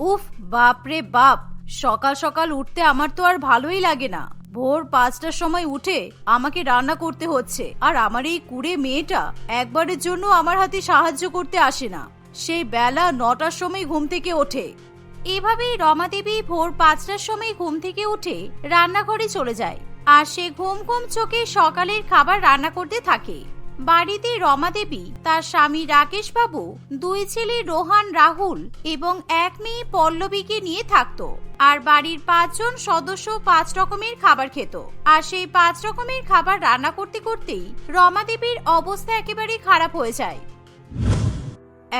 উফ বাপ রে বাপ, সকাল সকাল উঠতে আমার তো আর ভালোই লাগে না। ভোর পাঁচটার সময় উঠে আমাকে রান্না করতে হচ্ছে, আর আমার এই কুড়ে মেয়েটা একবারের জন্য আমার হাতে সাহায্য করতে আসে না। সেই বেলা নটার সময় ঘুম থেকে ওঠে। এভাবেই রমা দেবী ভোর পাঁচটার সময় ঘুম থেকে উঠে রান্নাঘরে চলে যায়, আর সে ঘুম ঘুম চোখে সকালের খাবার রান্না করতে থাকে। বাড়িতে রমা দেবী, তার স্বামী রাকেশ বাবু দুই ছেলে রোহান, রাহুল এবং এক মেয়ে পল্লবীকে নিয়ে থাকত। আর বাড়ির পাঁচজন সদস্য পাঁচ রকমের খাবার খেত। আর সেই পাঁচ রকমের খাবার রান্না করতে করতেই রমা দেবীর অবস্থা একেবারে খারাপ হয়ে যায়।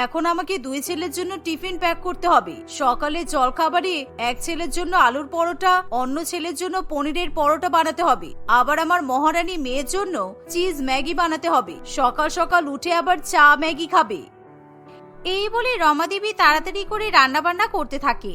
এখন আমাকে দুই ছেলের জন্য টিফিন প্যাক করতে হবে। সকালে জলখাবারে এক ছেলের জন্য আলুর পরোটা, অন্য ছেলের জন্য পনিরের পরোটা বানাতে হবে। আবার আমার মহারানী মেয়ের জন্য চিজ ম্যাগি বানাতে হবে। সকাল সকাল উঠে আবার চা ম্যাগি খাবে। এই বলে রমাদেবী তাড়াতাড়ি করে রান্না বান্না করতে থাকে।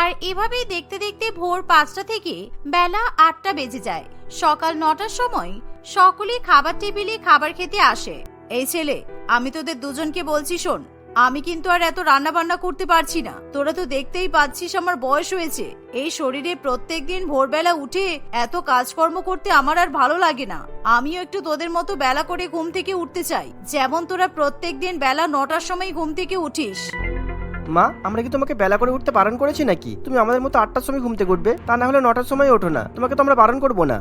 আর এভাবেই দেখতে দেখতে ভোর পাঁচটা থেকে বেলা আটটা বেজে যায়। সকাল নটার সময় সকলে খাবার টেবিলে খাবার খেতে আসে। এই ছেলে, আমি তোদের দুজনকে বলছি শোন, আমি কিন্তু আর এত রান্না বান্না করতে পারছি না। তোরা তো দেখতেই পাচ্ছিস আমার বয়স হয়েছে। এই শরীরে প্রত্যেক দিন ভোরবেলা উঠে এত কাজকর্ম করতে আমার আর ভালো লাগে না। আমিও একটু তোদের মতো বেলা করে ঘুম থেকে উঠতে চাই। যেমন তোরা প্রত্যেক দিন বেলা নটার সময় ঘুম থেকে উঠিস। মা, আমরা কি তোমাকে বেলা করে উঠতে বারণ করেছি নাকি? তুমি আমাদের মতো আটটার সময় ঘুম থেকে উঠবে, তা না হলে নটার সময় ওঠো না। তোমাকে তো আমরা বারণ করব না।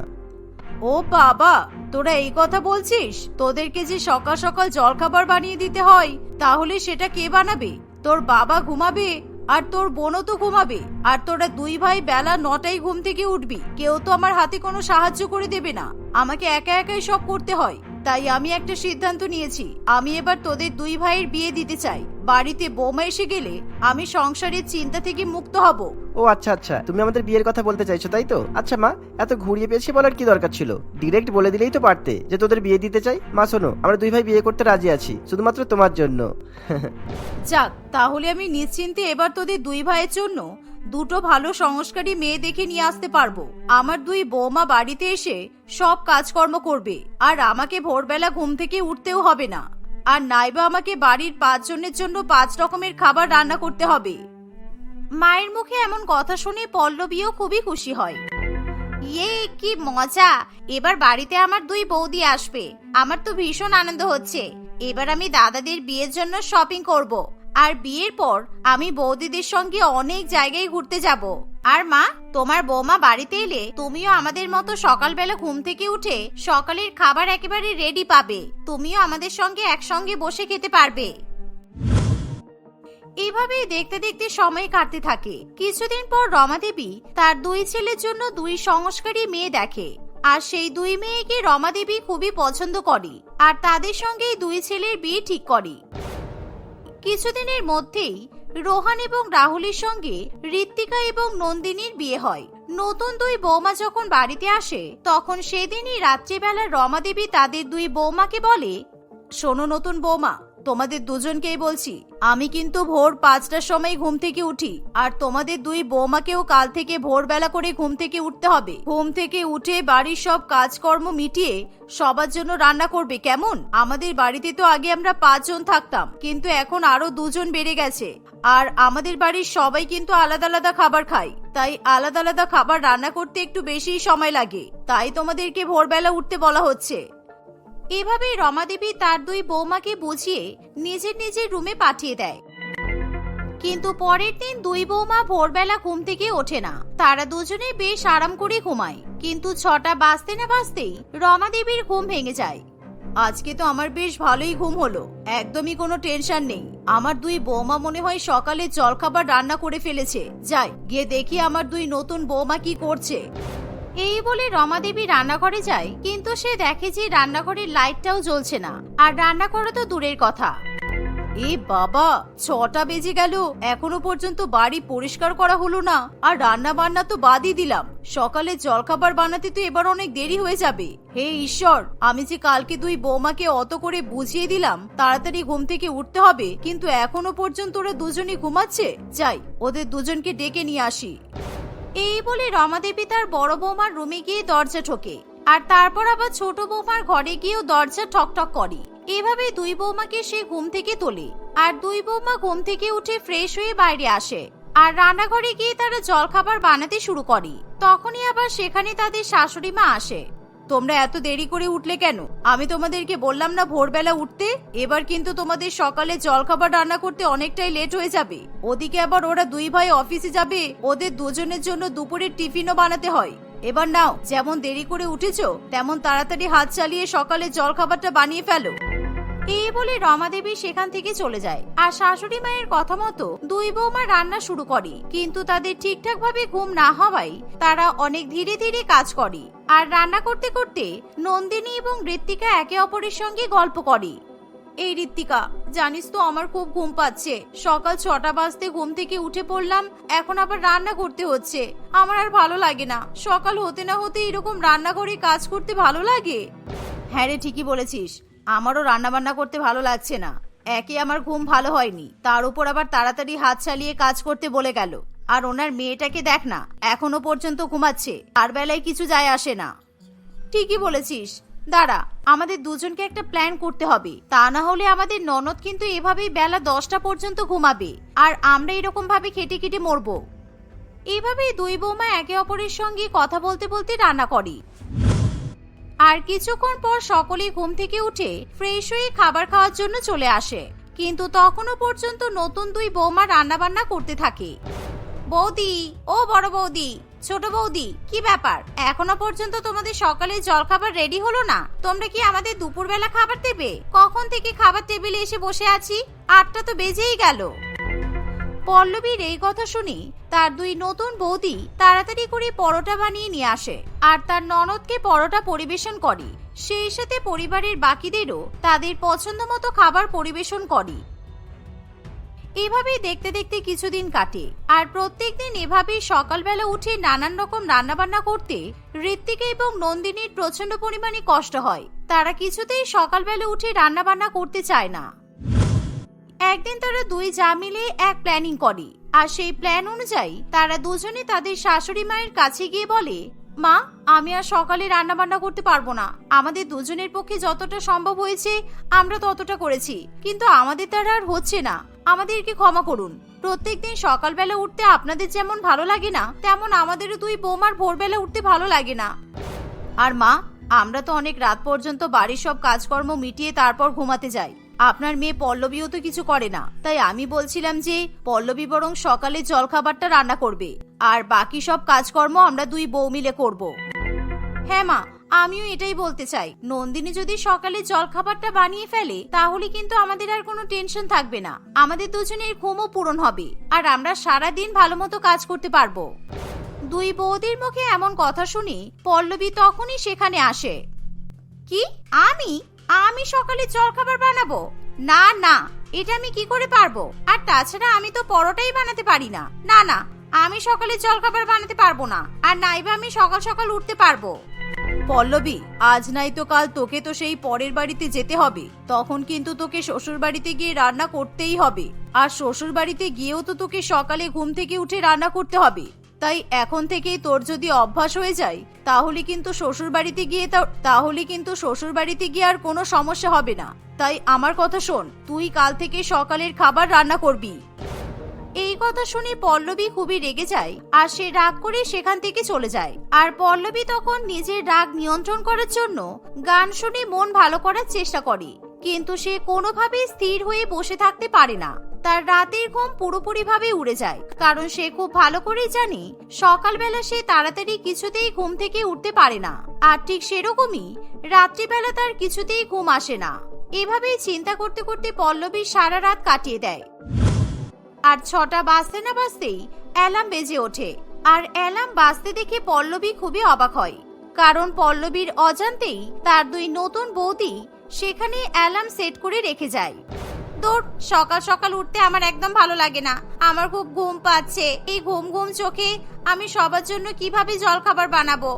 ও বাবা, তোরা এই কথা বলছিস? তোদেরকে যে সকাল সকাল জলখাবার বানিয়ে দিতে হয়, তাহলে সেটা কে বানাবে? তোর বাবা ঘুমাবে, আর তোর বোনও তো ঘুমাবে, আর তোরা দুই ভাই বেলা নটায় ঘুম থেকে উঠবি। কেউ তো আমার হাতে কোনো সাহায্য করে দেবে না। আমাকে একা একাই সব করতে হয়। তাই আমি একটা সিদ্ধান্ত নিয়েছি। আমি এবার তোদের দুই ভাইয়ের বিয়ে দিতে চাই। বাড়িতে বৌমা এসে গেলে আমি সংসারের চিন্তা থেকে মুক্ত হব। ও আচ্ছা আচ্ছা। তুমি আমাদের বিয়ের কথা বলতে চাইছো তাই তো? আচ্ছা মা এত ঘুরিয়ে পেয়েছি বলার কি দরকার ছিল? ডিরেক্ট বলে দিলেই তো পারতে যে তোদের বিয়ে দিতে চাই। মা শোনো আমরা দুই ভাই বিয়ে করতে রাজি আছি শুধুমাত্র তোমার জন্য। যাক তাহলে আমি নিশ্চিন্তে এবার তোদের দুই ভাইয়ের জন্য দুটো ভালো সংস্কারী মেয়ে দেখে নিয়ে আসতে পারব। আমার দুই বৌমা বাড়িতে এসে সব কাজকর্ম করবে, আর আমাকে ভোরবেলা ঘুম থেকে উঠতেও হবে না। আর নাইবা আমাকে বাড়ির পাঁচজনের জন্য পাঁচ রকমের খাবার রান্না করতে হবে। মায়ের মুখে এমন কথা শুনে পল্লবীও খুবই খুশি হয়। ইয়ে কি মজা! এবার বাড়িতে আমার দুই বৌদি আসবে। আমার তো ভীষণ আনন্দ হচ্ছে। এবার আমি দাদাদের বিয়ের জন্য শপিং করব। আর বিয়ের পর আমি বৌদিদের সঙ্গে অনেক জায়গায় ঘুরতে যাব। আর মা, তোমার বৌমা বাড়িতে এলে তুমিও আমাদের মতো সকালবেলা ঘুম থেকে উঠে সকালের খাবার একেবারে রেডি পাবে। তুমিও আমাদের সঙ্গে একসঙ্গে বসে খেতে পারবে। এভাবেই দেখতে দেখতে সময় কাটতে থাকে। কিছুদিন পর রমা দেবী তার দুই ছেলের জন্য দুই সংস্কারী মেয়ে দেখে। আর সেই দুই মেয়েকে রমা দেবী খুবই পছন্দ করে। আর তাদের সঙ্গেই দুই ছেলের বিয়ে ঠিক করে। কিছুদিনের মধ্যেই রোহান এবং রাহুলের সঙ্গে ঋত্বিকা এবং নন্দিনীর বিয়ে হয়। নতুন দুই বৌমা যখন বাড়িতে আসে, তখন সেদিনই রাত্রিবেলা রমাদেবী তাদের দুই বৌমাকে বলে, শোনো নতুন বৌমা তোমাদের দুজনকেই বলছি, আমি কিন্তু ভোর পাঁচটার সময় ঘুম থেকে উঠি, আর তোমাদের দুই বৌমাকেও কাল থেকে ভোরবেলা করে ঘুম থেকে উঠতে হবে। ঘুম থেকে উঠে বাড়ির সব কাজকর্ম মিটিয়ে সবার জন্য রান্না করবে, কেমন? আমাদের বাড়িতে তো আগে আমরা পাঁচজন থাকতাম, কিন্তু এখন আরও দুজন বেড়ে গেছে। আর আমাদের বাড়ির সবাই কিন্তু আলাদা আলাদা খাবার খায়, তাই আলাদা আলাদা খাবার রান্না করতে একটু বেশি সময় লাগে। তাই তোমাদেরকে ভোরবেলা উঠতে বলা হচ্ছে। এভাবেই রমাদেবী তার দুই বৌমাকে বুঝিয়ে নিজের নিজের রুমে পাঠিয়ে দেয়। কিন্তু পরের দিন দুই বৌমা ভোরবেলা ঘুম থেকে ওঠে না। তারা দুজনে বেশ আরাম করে ঘুমায়। কিন্তু ছটা বাজতে না বাজতেই রমাদেবীর ঘুম ভেঙে যায়। আজকে তো আমার বেশ ভালোই ঘুম হলো। একদমই কোনো টেনশন নেই। আমার দুই বৌমা মনে হয় সকালে জলখাবার রান্না করে ফেলেছে। যাই, গিয়ে দেখি আমার দুই নতুন বৌমা কি করছে। এই বলে রমা দেবী রান্নাঘরে যায়, কিন্তু সে দেখে যে রান্নাঘরের লাইটটাও জ্বলছে না। আর রান্না করা তো দূরের কথা। এ বাবা, ছটা বেজে গেল, এখনও পর্যন্ত বাড়ি পরিষ্কার করা হলো না। আর রান্না বান্না তো বাদই দিলাম। সকালে জলখাবার বানাতে তো এবার অনেক দেরি হয়ে যাবে। হে ঈশ্বর, আমি যে কালকে দুই বৌমাকে অত করে বুঝিয়ে দিলাম, তাড়াতাড়ি ঘুম থেকে উঠতে হবে, কিন্তু এখনও পর্যন্ত ওরা দুজনই ঘুমাচ্ছে। যাই, ওদের দুজনকে ডেকে নিয়ে আসি। এই বলে রমাদেবী তার বড় বৌমার রুমে গিয়ে দরজা ঠোকে, আর তারপর আবার ছোট বৌমার ঘরে গিয়েও দরজা ঠকঠক করে। এভাবে দুই বৌমাকে সে ঘুম থেকে তোলে, আর দুই বৌমা ঘুম থেকে উঠে ফ্রেশ হয়ে বাইরে আসে, আর রান্নাঘরে গিয়ে তারা জলখাবার বানাতে শুরু করে। তখনই আবার সেখানে তাদের শাশুড়ি মা আসে। তোমরা এত দেরি করে উঠলে কেন? আমি তোমাদেরকে বললাম না ভোরবেলা উঠতে? এবার কিন্তু তোমাদের সকালে জলখাবার রান্না করতে অনেকটাই লেট হয়ে যাবে। ওদিকে আবার ওরা দুই ভাই অফিসে যাবে, ওদের দুজনের জন্য দুপুরের টিফিনও বানাতে হয়। এবার নাও, যেমন দেরি করে উঠেছো, তেমন তাড়াতাড়ি হাত চালিয়ে সকালে জলখাবারটা বানিয়ে ফেলো। এই বলে রমা দেবী সেখান থেকে চলে যায়। আর শাশুড়ি মায়ের কথা মতো দুই বৌমা রান্না শুরু করে। কিন্তু তাদের ঠিকঠাক ভাবে ঘুম না হওয়ায় তারা অনেক ধীরে ধীরে কাজ করে। আর রান্না করতে করতে নন্দিনী এবং ঋত্বিকা একে অপরের সঙ্গে গল্প করে। এই ঋত্বিকা, জানিস তো আমার খুব ঘুম পাচ্ছে। সকাল ছটা বাজতে ঘুম থেকে উঠে পড়লাম, এখন আবার রান্না করতে হচ্ছে। আমার আর ভালো লাগে না। সকাল হতে না হতে এরকম রান্না করে কাজ করতে ভালো লাগে? হ্যাঁ রে, ঠিকই বলেছিস। আমারও রান্নাবান্না করতে ভালো লাগছে না। একে আমার ঘুম ভালো হয়নি। তার উপর আবার তাড়াতাড়ি হাত চালিয়ে কাজ করতে বলে গেল। আর ওনার মেয়েটাকে দেখ না, এখনও পর্যন্ত ঘুমাচ্ছে। আর বেলায় কিছু যায় আসে না। ঠিকই বলেছিস। দাঁড়া, আমাদের দুজনকে একটা প্ল্যান করতে হবে। তা না হলে আমাদের ননদ কিন্তু এভাবেই বেলা দশটা পর্যন্ত ঘুমাবে। আর আমরা এরকম ভাবে খেটে খেটে মরবো। এভাবেই দুই বৌমা একে অপরের সঙ্গে কথা বলতে বলতে রান্না করি। আর কিছুক্ষণ পর সকলেই ঘুম থেকে উঠে ফ্রেশ হয়ে খাবার খাওয়ার জন্য চলে আসে। কিন্তু তখনও পর্যন্ত নতুন দুই বৌমা রান্না বান্না করতে থাকে। বৌদি, ও বড় বৌদি, ছোট বৌদি, কি ব্যাপার? এখনও পর্যন্ত তোমাদের সকালে জলখাবার রেডি হলো না? তোমরা কি আমাদের দুপুরবেলা খাবার দেবে? কখন থেকে খাবার টেবিলে এসে বসে আছি? আটটা তো বেজেই গেল। পল্লবীর এই কথা শুনি তার দুই নতুন বৌদি তাড়াতাড়ি করে পরোটা বানিয়ে নিয়ে আসে আর তার ননদকে পরোটা পরিবেশন করে। সেই সাথে পরিবারের বাকিদেরও তাদের পছন্দ মতো খাবার পরিবেশন করে। এভাবেই দেখতে দেখতে কিছুদিন কাটে আর প্রত্যেক দিন এভাবেই সকালবেলা উঠে নানান রকম রান্নাবান্না করতে ঋত্বিকা এবং নন্দিনীর প্রচণ্ড পরিমাণে কষ্ট হয়। তারা কিছুতেই সকালবেলা উঠে রান্নাবান্না করতে চায় না। একদিন তারা দুই যা মিলে এক প্ল্যানিং করে। আর সেই প্ল্যান অনুযায়ী তারা দুজনে তাদের শাশুড়ি মায়ের কাছে গিয়ে বলে, মা, আমি আর সকালে রান্না বান্না করতে পারব না। আমাদের দুজনের পক্ষে যতটা সম্ভব হয়েছে, আমরা ততটা করেছি। কিন্তু আমাদের দ্বারা আর হচ্ছে না। আমাদেরকে ক্ষমা করুন। প্রত্যেকদিন সকালবেলা উঠতে আপনাদের যেমন ভালো লাগে না, তেমন আমাদেরও দুই বৌমার ভোরবেলা উঠতে ভালো লাগে না। আর মা, আমরা তো অনেক রাত পর্যন্ত বাড়ির সব কাজকর্ম মিটিয়ে তারপর ঘুমাতে যাই। আপনার মেয়ে পল্লবীও তো কিছু করে না। তাই আমি বলছিলাম যে, পল্লবী বরং সকালে জলখাবারটা রান্না করবে। আর বাকি সব কাজকর্ম আমরা দুই বউ মিলে করব। হ্যাঁ মা, আমিও এটাই বলতে চাই। নন্দিনী যদি সকালে জলখাবারটা বানিয়ে ফেলে, তাহলে কিন্তু আমাদের আর কোনো টেনশন থাকবে না। আমাদের দুজনের ঘুমও পূরণ হবে। আর আমরা সারা দিন ভালো মতো কাজ করতে পারব। দুই বৌদির মুখে এমন কথা শুনি পল্লবী তখনই সেখানে আসে। কি? আমি? আমি সকালে জলখাবার বানাবো? না না, এটা আমি কি করে পারব? আর তাছাড়া আমি তো পরোটাই বানাতে পারি না। না না, আমি সকালে জলখাবার বানাতে পারব না, আর নাইবা আমি সকাল সকাল উঠতে পারব। পল্লবী, আজ নাই তো কাল তোকে তো সেই পরের বাড়িতে যেতে হবে। তখন কিন্তু তোকে শ্বশুর বাড়িতে গিয়ে রান্না করতেই হবে। আর শ্বশুর বাড়িতে গিয়েও তো তোকে সকালে ঘুম থেকে উঠে রান্না করতে হবে। তাই এখন থেকেই তোর যদি অভ্যাস হয়ে যায়, তাহলে কিন্তু শ্বশুর বাড়িতে গিয়ে তাহলে কিন্তু শ্বশুর বাড়িতে গিয়ে আর কোনো সমস্যা হবে না। তাই আমার কথা শোন, তুই কাল থেকে সকালের খাবার রান্না করবি। এই কথা শুনে পল্লবী খুবই রেগে যায়, আর সে রাগ করে সেখান থেকে চলে যায়। আর পল্লবী তখন নিজের রাগ নিয়ন্ত্রণ করার জন্য গান শুনে মন ভালো করার চেষ্টা করে। কিন্তু সে কোনোভাবেই স্থির হয়ে বসে থাকতে পারে না। তার রাতের ঘুম পুরোপুরিভাবে উড়ে যায়, কারণ সে খুব ভালো করেই জানে সকালবেলা সে তাড়াতাড়ি কিছুতেই ঘুম থেকে উঠতে পারে না। আর ঠিক সেরকমই রাত্রিবেলা তার কিছুতেই ঘুম আসে না। এভাবেই চিন্তা করতে করতে পল্লবী সারা রাত কাটিয়ে দেয়। আর ছটা বাজতে না বাজতেই অ্যালার্ম বেজে ওঠে। আর অ্যালার্ম বাজতে দেখে পল্লবী খুবই অবাক হয়, কারণ পল্লবীর অজান্তেই তার দুই নতুন বৌদি সেখানে অ্যালার্ম সেট করে রেখে যাই। তোর সকাল সকাল উঠতে আমার একদম ভালো লাগে না। আমার খুব ঘুম পাচ্ছে। এই ঘুম ঘুম চোখে আমি সবার জন্য কীভাবে জলখাবার বানাবো?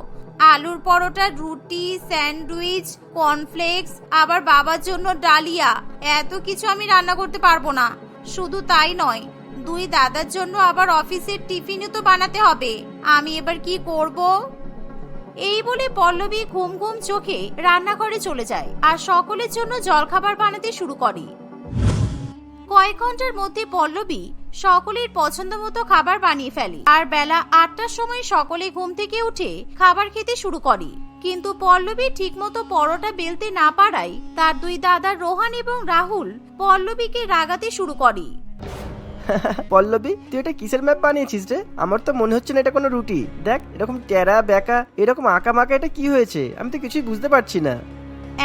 আলুর পরোটা, রুটি, স্যান্ডউইচ, কর্নফ্লেক্স, আবার বাবার জন্য ডালিয়া, এত কিছু আমি রান্না করতে পারব না। শুধু তাই নয়, দুই দাদার জন্য আবার অফিসের টিফিনও তো বানাতে হবে। আমি এবার কি করব? এই বলে পল্লবী ঘুম ঘুম চোখে রান্নাঘরে চলে যায় আর সকলের জন্য জলখাবার বানাতে শুরু করে। কয়েক ঘণ্টার মধ্যে পল্লবী সকলের পছন্দ মতো খাবার বানিয়ে ফেলে আর বেলা আটটার সময় সকলে ঘুম থেকে উঠে খাবার খেতে শুরু করে। কিন্তু পল্লবী ঠিকমতো পরোটা বেলতে না পারায় তার দুই দাদা রোহান এবং রাহুল পল্লবীকে রাগাতে শুরু করে। পল্লবী তুই এটা কিসের ম্যাপ বানিয়েছিস রে? আমার তো মনে হচ্ছে না এটা কোনো রুটি। দেখ এরকম টেরা বেকা এরকম আঁকা মাকা এটা কি হয়েছে? আমি তো কিছুই বুঝতে পারছি না।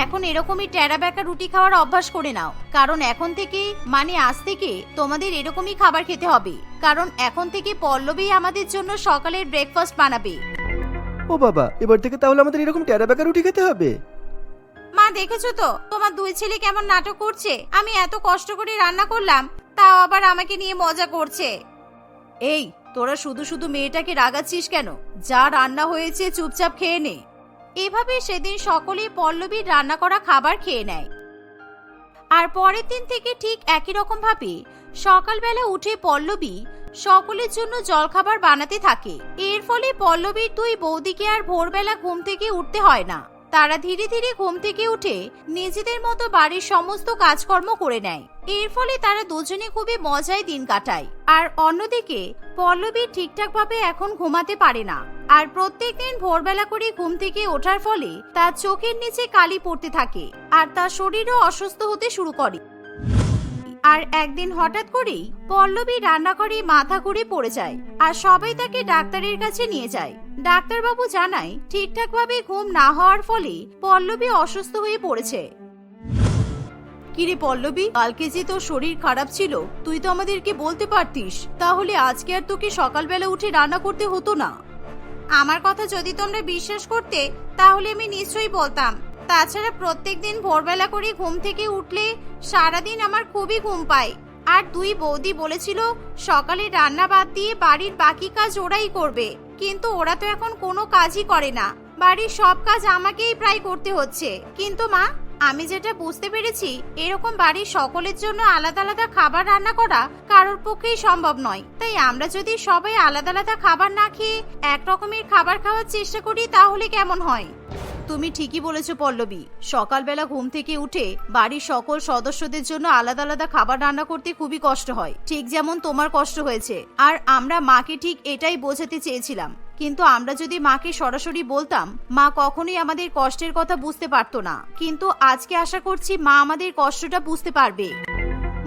এখন এরকমই টেরা বেঁকা রুটি খাওয়ার অভ্যাস করে নাও। কারণ এখন থেকে মানে আজ থেকে তোমাদের এরকমই খাবার খেতে হবে। কারণ এখন থেকে পল্লবী আমাদের জন্য সকালের ব্রেকফাস্ট বানাবে। ও বাবা এবার থেকে তাহলে আমাদের এরকম টেরা বেকা রুটি খেতে হবে? মা দেখেছ তো? তোমার দুই ছেলে কেমন নাটক করছে? আমি এত কষ্ট করে রান্না করলাম তাও আবার আমাকে নিয়ে মজা করছে। এই তোরা শুধু শুধু মেয়েটাকে রাগাচ্ছিস কেন? যা রান্না হয়েছে চুপচাপ খেয়ে নে। এভাবে সেদিন সকলেই পল্লবীর রান্না করা খাবার খেয়ে নেয়। আর পরের দিন থেকে ঠিক একই রকম ভাবে সকালবেলা উঠে পল্লবী সকলের জন্য জলখাবার বানাতে থাকে। এর ফলে পল্লবীর দুই বৌদিকে আর ভোরবেলা ঘুম থেকে উঠতে হয় না। তারা ধীরে ধীরে ঘুম থেকে উঠে নিজেদের মতো বাড়ির সমস্ত কাজকর্ম করে নেয়। এর ফলে তারা দুজনে খুবই মজায় দিন কাটায়। আর অন্যদিকে, পল্লবী ঠিকঠাক ভাবে এখন ঘুমাতে পারে না। আর প্রত্যেক দিন ভোরবেলা করে ঘুম থেকে ওঠার ফলে তার চোখের নিচে কালি পড়তে থাকে আর তার শরীরও অসুস্থ হতে শুরু করে। আর একদিন হঠাৎ করেই পল্লবী রান্নাঘরে মাথা ঘুরে পড়ে যায় আর সবাই তাকে ডাক্তারের কাছে নিয়ে যায়। ডাক্তারবাবু জানায় ঠিকঠাক ভাবে ঘুম না হওয়ার ফলে পল্লবী অসুস্থ হয়ে পড়েছে। কিরে পল্লবী, কালকে যে তোর শরীর খারাপ ছিল, তুই তো আমাদেরকে বলতে পারতিস, তাহলে আজকে আর তোকে সকালবেলা উঠে রান্না করতে হতো না? আমার কথা যদি তোমরা বিশ্বাস করতে, তাহলে আমি নিশ্চয়ই বলতাম। তাছাড়া প্রত্যেক দিন ভোরবেলা করে ঘুম থেকে উঠলে সারাদিন আমার খুবই ঘুম পায়। আর দুই বৌদি বলেছিল, সকালে রান্না বাদ দিয়ে বাড়ির বাকি কাজ ওরাই করবে। কিন্তু ওরা তো এখন কোনো কাজই করে না। বাড়ির সব কাজ আমাকেই প্রায় করতে হচ্ছে। কিন্তু মা, আমি যেটা বুঝতে পেরেছি, এরকম বাড়ির সকলের জন্য আলাদা আলাদা খাবার রান্না করা কারোর পক্ষেই সম্ভব নয়। তাই আমরা যদি সবাই আলাদা আলাদা খাবার না খেয়ে এক রকমের খাবার খাওয়ার চেষ্টা করি, তাহলে কেমন হয়? তুমি ঠিকই বলেছ, পল্লবী। সকালবেলা ঘুম থেকে উঠে বাড়ির সকল সদস্যদের জন্য আলাদা আলাদা খাবার রান্না করতে খুবই কষ্ট হয়। ঠিক যেমন তোমার কষ্ট হয়েছে। আর আমরা মাকে ঠিক এটাই বোঝাতে চেয়েছিলাম। কিন্তু আমরা যদি মাকে সরাসরি বলতাম, মা কখনোই আমাদের কষ্টের কথা বুঝতে পারতো না। কিন্তু আজকে আশা করছি মা আমাদের কষ্টটা বুঝতে পারবে।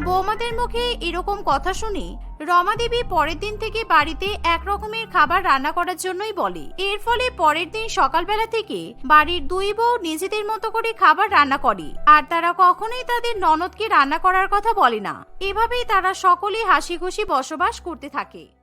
বৌমাদের মুখে এরকম কথা শুনে রমা দেবী পরের দিন থেকে বাড়িতে এক রকমের খাবার রান্না করার জন্যই বলে। এর ফলে পরের দিন সকালবেলা থেকে বাড়ির দুই বউ নিজেদের মতো করে খাবার রান্না করে। আর তারা কখনোই তাদের ননদকে রান্না করার কথা বলে না। এভাবেই তারা সকলে হাসি খুশি বসবাস করতে থাকে।